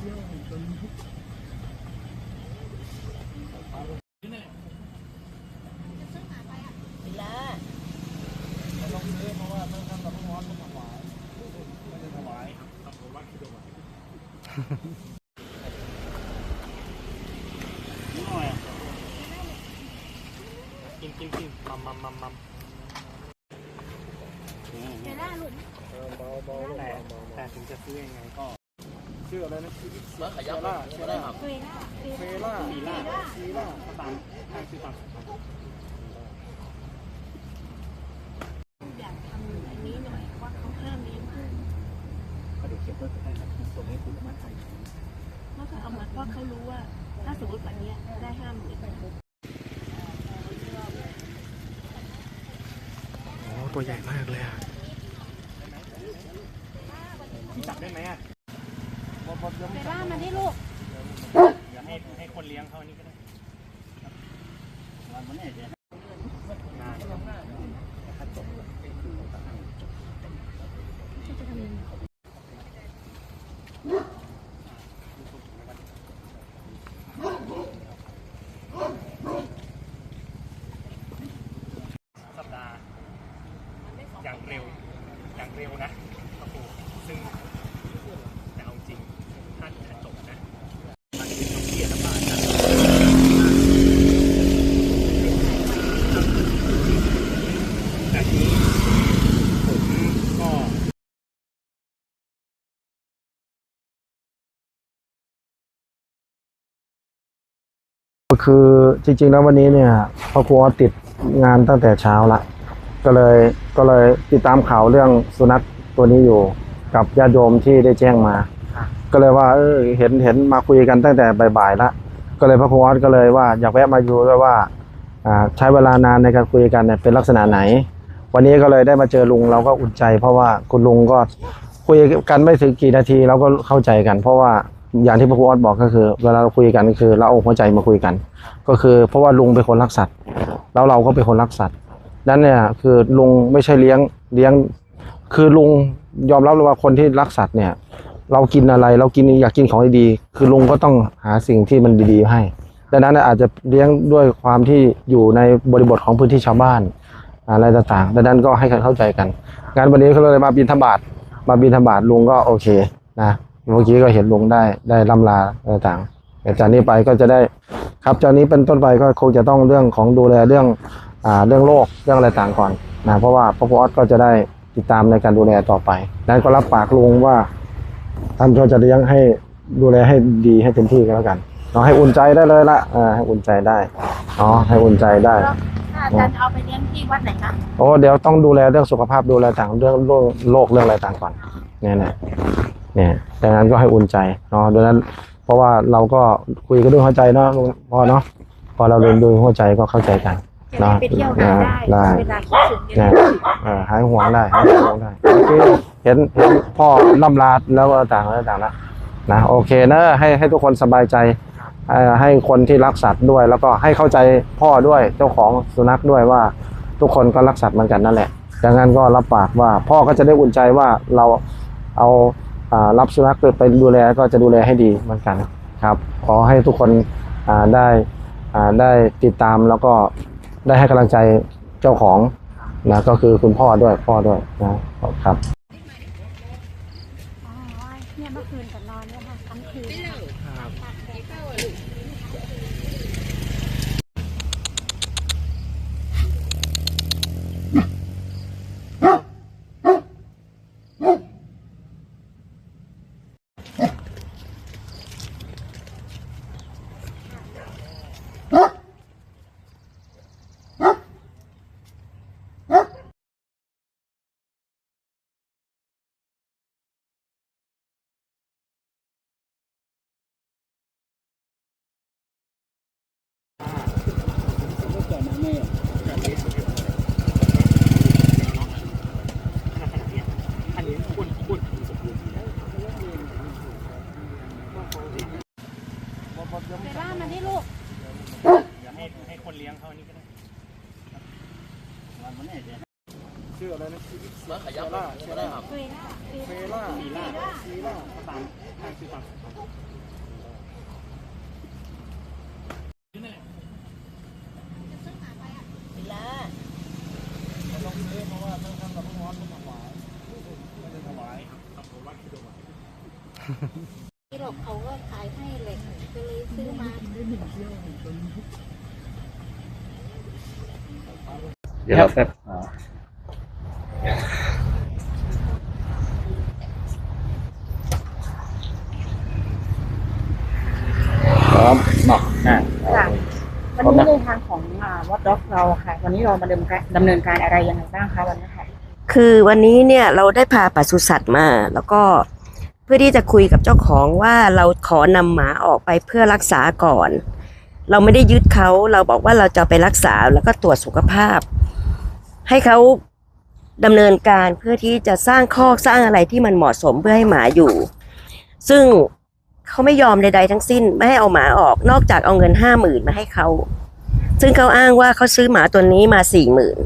กินกินกินมัมมัมมัมมัมเดี๋ยวได้หลุดแต่แต่ถึงจะซื้อยังไงก็ ชื่ออะไรนะร้านขายยำล่าใช่ไหมครับเฟล่าเฟเฟล่าล่าฟีล่าฟีล่าตามทางซื้อตามอยากทำอันนี้หน่อยว่าเขาห้ามเลี้ยงพึ่งก็เดี๋ยวเก็บไว้ก็ได้ครับส่งให้คุณมาไทยเพราะเขาเอามาเพราะเขารู้ว่า ถ้าสมมติวันเนี้ยได้ห้ามเลี้ยงพึ่งโอ้ตัวใหญ่มากเลยอะ ที่จับได้ไหมอะ เฟล่ามาได้ลูก เดี๋ยวให้ให้คน เลี้ยงเขาอันนี้ก็ได้นานถ้าจบ จะทำยังไง สัปดาห์อย่างเร็วอย่างเร็วนะโอ้โหซึ่งแต่เอาจริงถ้าจะจบนะมันคือต้องเครียดลำบากนะแต่ทีนี้ผมก็ ก็ คือจริงๆแล้ววันนี้เนี่ยพ่อครัวติดงานตั้งแต่เช้าละ ก็เลยก็เลยติดตามข่าวเรื่องสุนัขตัวนี้อยู่กับญาติโยมที่ได้แจ้งมา ก็เลยว่าเออเห็นเห็นมาคุยกันตั้งแต่บ่ายๆละก็เลยพระครูวัดก็เลยว่าอยากแวะมาดูด้วยว่าอ่าใช้เวลานานในการคุยกันเนี่ยเป็นลักษณะไหน วันนี้ก็เลยได้มาเจอลุงเราก็อุ่นใจ เพราะว่าคุณลุงก็คุยกันไม่ถึงกี่นาทีเราก็เข้าใจกัน เพราะว่า อย่างที่พระครูวัดบอกก็คือ เวลาเราคุยกันก็คือเราเอาหัวใจมาคุยกัน ก็คือเพราะว่าลุงเป็นคนรักสัตว์แล้วเราก็เป็นคนรักสัตว์นั้นเนี่ยคือลุงไม่ใช่เลี้ยงเลี้ยง คือลุงยอมรับเลยว่าคนที่รักสัตว์เนี่ย เรากินอะไรเรากินอยากกินของดีๆคือลุงก็ต้องหาสิ่งที่มันดีๆให้ดังนั้นอาจจะเลี้ยงด้วยความที่อยู่ในบริบทของพื้นที่ชาวบ้านอะไรต่างๆดังนั้นก็ให้เข้าใจกัน งานวันนี้เขาเลยมาบินธบาตมาบินธบาตลุงก็โอเคนะ เมื่อกี้ก็เห็นลุงได้ได้ล่ำลาอะไรต่างๆแต่จากนี้ไปก็จะได้ครับจากนี้เป็นต้นไปก็คงจะต้องเรื่องของดูแลเรื่องอ่าเรื่องโรคเรื่องอะไรต่างก่อนนะเพราะว่าพ่อพอสก็จะได้ติดตามในการดูแลต่อไปนั้นก็รับปากลุงว่าท่านก็จะเลี้ยงให้ดูแลให้ดีให้เต็มที่ก็แล้วกันเนาะให้อุ่นใจได้เลยละเออให้อุ่นใจได้เนาะให้อุ่นใจได้แล้วถ้าอาจารย์เอาไปเลี้ยงที่วัดไหนคะโอ้เดี๋ยวต้องดูแลเรื่องสุขภาพดูแลต่างเรื่องโรคโรคเรื่องอะไรต่างก่อนเนี่ยเนี่ย เนี่ยดังนั้นก็ให้อุ่นใจเนาะดังนั้น เพราะว่าเราก็คุยกันด้วยหัวใจเนาะลุงพอเนาะพอเราเรียนด้วยหัวใจก็เข้าใจกันจะได้ไปเที่ยวหาได้ได้เวลาคิดถึงเนี่ยเนี่ยเออหายห่วงได้หายห่วงได้โอเคเห็นเห็นพ่อล่ำลาแล้วก็ต่างแล้วต่างแล้วนะโอเคนะให้ให้ทุกคนสบายใจเอ่อให้คนที่รักสัตว์ด้วย แล้วก็ให้เข้าใจพ่อด้วยเจ้าของสุนัขด้วยว่า ทุกคนก็รักสัตว์เหมือนกันนั่นแหละดังนั้นก็รับปากว่าพ่อก็จะได้อุ่นใจว่าเราเอาอ่า รับสุนัขไปดูแลก็จะดูแลให้ดีเหมือนกันครับ ขอให้ทุกคนได้ได้ติดตามแล้วก็ได้ให้กำลังใจเจ้าของนะก็คือคุณพ่อด้วยพ่อด้วยนะครับเนี่ยเมื่อคืนกับนอนเนี่ยค่ะทั้งคืนอันนี้พูดพูดสมบูรณ์ เฟล่ามาได้ลูก เดี๋ยวให้ให้คนเลี้ยงเขาอันนี้ก็ได้ ชื่ ออะไรนะร้านขายยำล่าใช่ไหมครับเฟล่าเฟเฟล่าล่าฟีล่าฟีล่าตามทางที่หรอกเขาก็ขายให้เหล็กก็เลยซื้อมาเดี๋ยวเราแป๊บ พร้อมเนาะอ่าค่ะวันนี้ในทางของวัดด็อกเราค่ะ วันนี้เรามาดำเนินการดำเนินการอะไรยังไงบ้างคะวันนี้ค่ะ คือวันนี้เนี่ยเราได้พาปศุสัตว์มา แล้วก็เพื่อที่จะคุยกับเจ้าของว่าเราขอนำหมาออกไปเพื่อรักษาก่อน เราไม่ได้ยึดเขาเราบอกว่าเราจะไปรักษาแล้วก็ตรวจสุขภาพ ให้เขา ดำเนินการเพื่อที่จะสร้างคอกสร้างอะไรที่มันเหมาะสมเพื่อให้หมาอยู่ ซึ่งเขาไม่ยอมใดๆทั้งสิ้นไม่ให้เอาหมาออกนอกจากเอาเงินห้าหมื่นมาให้เขา ซึ่งเขาอ้างว่าเขาซื้อหมาตัวนี้มาสี่หมื่น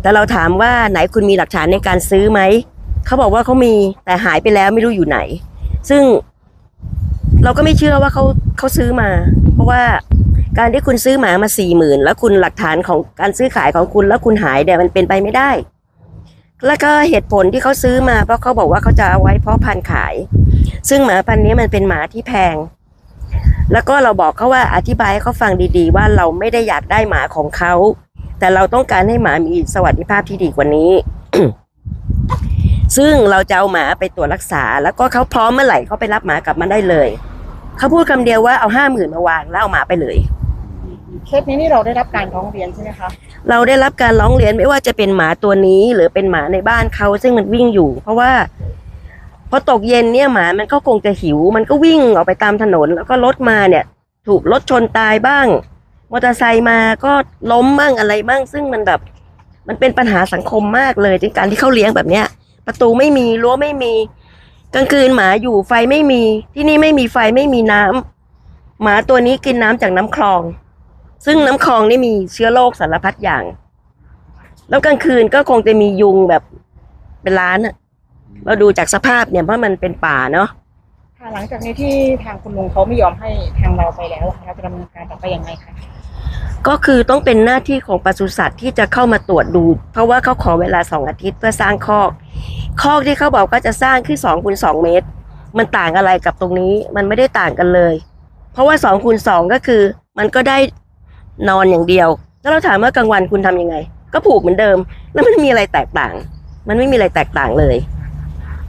แต่เราถามว่าไหนคุณมีหลักฐานในการซื้อไหมเขาบอกว่าเขามีแต่หายไปแล้วไม่รู้อยู่ไหน ซึ่งเราก็ไม่เชื่อว่าเขาเขาซื้อมา เพราะว่าการที่คุณซื้อหมามาสี่หมื่นแล้วคุณหลักฐานของการซื้อขายของคุณแล้วคุณหายเนี่ยมันเป็นไปไม่ได้ แล้วก็เหตุผลที่เขาซื้อมาเพราะเขาบอกว่าเขาจะเอาไว้เพาะพันธุ์ขาย ซึ่งหมาพันธุ์นี้มันเป็นหมาที่แพง แล้วก็เราบอกเขาว่าอธิบายให้เขาฟังดีๆ ว่าเราไม่ได้อยากได้หมาของเขา แต่เราต้องการให้หมามีสวัสดิภาพที่ดีกว่านี้ ซึ่งเราจะเอาหมาไปตรวจรักษา แล้วก็เขาพร้อมเมื่อไหร่เขาไปรับหมากลับมาได้เลย เขาพูดคำเดียวว่าเอาห้าหมื่นมาวางแล้วเอาหมาไปเลย เคสนี้นี่เราได้รับการร้องเรียนใช่ไหมคะ เราได้รับการร้องเรียนไม่ว่าจะเป็นหมาตัวนี้ หรือเป็นหมาในบ้านเขาซึ่งมันวิ่งอยู่ เพราะว่าพอตกเย็นเนี่ยหมามันก็คงจะหิว มันก็วิ่งออกไปตามถนน แล้วก็รถมาเนี่ย ถูกรถชนตายบ้าง มอเตอร์ไซค์มาก็ล้มบ้างอะไรบ้าง ซึ่งมันแบบ มันเป็นปัญหาสังคมมากเลยในการที่เขาเลี้ยงแบบเนี้ย ประตูไม่มีรั้วไม่มีกลางคืนหมาอยู่ไฟไม่มี ที่นี่ไม่มีไฟไม่มีน้ำหมาตัวนี้กินน้ำจากน้ำคลอง ซึ่งน้ำคลองนี่มีเชื้อโรคสารพัดอย่าง แล้วกลางคืนก็คงจะมียุงแบบเป็นล้านอะเราดูจากสภาพเนี่ยเพราะมันเป็นป่าเนาะค่ะหลังจากนี้ที่ทางคุณลุงเขาไม่ยอมให้ทางเราไปแล้วอะค่ะเราจะดำเนินการต่อไปยังไงคะก็คือต้องเป็นหน้าที่ของปศุสัตว์ที่จะเข้ามาตรวจดู เพราะว่าเขาขอเวลาสองอาทิตย์เพื่อสร้างคอก คอกที่เขาบอกก็จะสร้างขึ้นสองคูณสองเมตร มันต่างอะไรกับตรงนี้มันไม่ได้ต่างกันเลย เพราะว่าสองคูณสองก็คือ มันก็ได้ นอนอย่างเดียว แล้วเราถามว่ากลางวันคุณทำยังไง ก็ผูกเหมือนเดิม แล้วมันมีอะไรแตกต่าง มันไม่มีอะไรแตกต่างเลย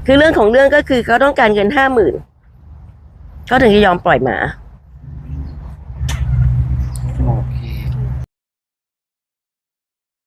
คือเรื่องของเรื่องก็คือเขาต้องการเงินห้าหมื่นเขาถึงจะยอมปล่อยหมา